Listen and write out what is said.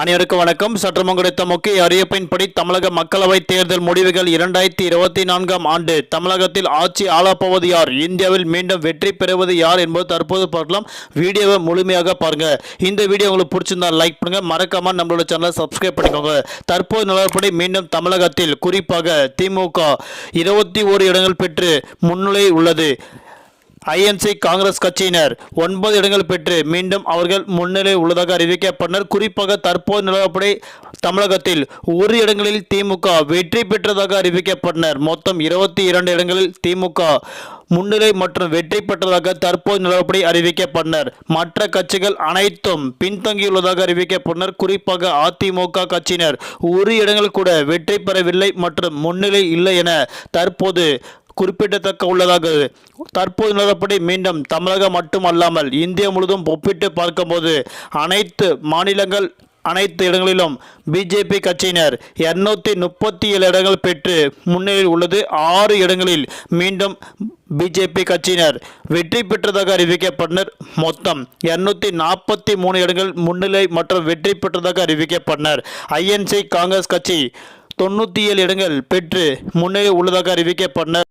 அனைவருக்கும் வணக்கம். சற்று கிடைத்த முக்கிய அறிவிப்பின்படி தமிழக மக்களவைத் தேர்தல் முடிவுகள் இரண்டாயிரத்தி இருபத்தி நான்காம் ஆண்டு. தமிழகத்தில் ஆட்சி ஆளப்போவது யார்? இந்தியாவில் மீண்டும் வெற்றி பெறுவது யார் என்பது தற்போது பார்க்கலாம். வீடியோவை முழுமையாக பாருங்க. இந்த வீடியோ உங்களுக்கு பிடிச்சிருந்தா லைக் பண்ணுங்க. மறக்காம நம்மளோட சேனலை சப்ஸ்கிரைப் பண்ணிக்கோங்க. தற்போது நிலவரப்படி மீண்டும் தமிழகத்தில் குறிப்பாக திமுக இருபத்தி ஓரு இடங்கள் பெற்று முன்னிலை உள்ளது. ஐஎன்சி காங்கிரஸ் கட்சியினர் ஒன்பது இடங்கள் பெற்று மீண்டும் அவர்கள் முன்னிலை உள்ளதாக அறிவிக்கப்பட்டனர். குறிப்பாக தற்போது நிலவரப்படி தமிழகத்தில் ஒரு இடங்களில் திமுக வெற்றி பெற்றதாக அறிவிக்கப்பட்டனர். மொத்தம் இருபத்தி இரண்டு இடங்களில் திமுக முன்னிலை மற்றும் வெற்றி பெற்றதாக தற்போது நிலவரப்படி அறிவிக்கப்பட்டனர். மற்ற கட்சிகள் அனைத்தும் பின்தங்கியுள்ளதாக அறிவிக்கப்பட்டனர். குறிப்பாக அதிமுக கட்சியினர் ஒரு இடங்கள் கூட வெற்றி பெறவில்லை மற்றும் முன்னிலை இல்லை என தற்போது குறிப்பிடத்தக்க உள்ளதாக தற்போது நிலவரப்படி மீண்டும் தமிழகம் மட்டுமல்லாமல் இந்தியா முழுவதும் ஒப்பிட்டு பார்க்கும்போது அனைத்து மாநிலங்கள் அனைத்து இடங்களிலும் பிஜேபி கட்சியினர் இருநூத்தி முப்பத்தி ஏழு இடங்கள் பெற்று முன்னிலையில் உள்ளது. ஆறு இடங்களில் மீண்டும் பிஜேபி கட்சியினர் வெற்றி பெற்றதாக அறிவிக்கப்பட்டனர். மொத்தம் இருநூத்தி நாற்பத்தி மூணு இடங்கள் முன்னிலை மற்றும் வெற்றி பெற்றதாக அறிவிக்கப்பட்டனர். ஐஎன்சி காங்கிரஸ் கட்சி தொண்ணூற்றி ஏழு இடங்கள் பெற்று முன்னிலை உள்ளதாக அறிவிக்கப்பட்டனர்.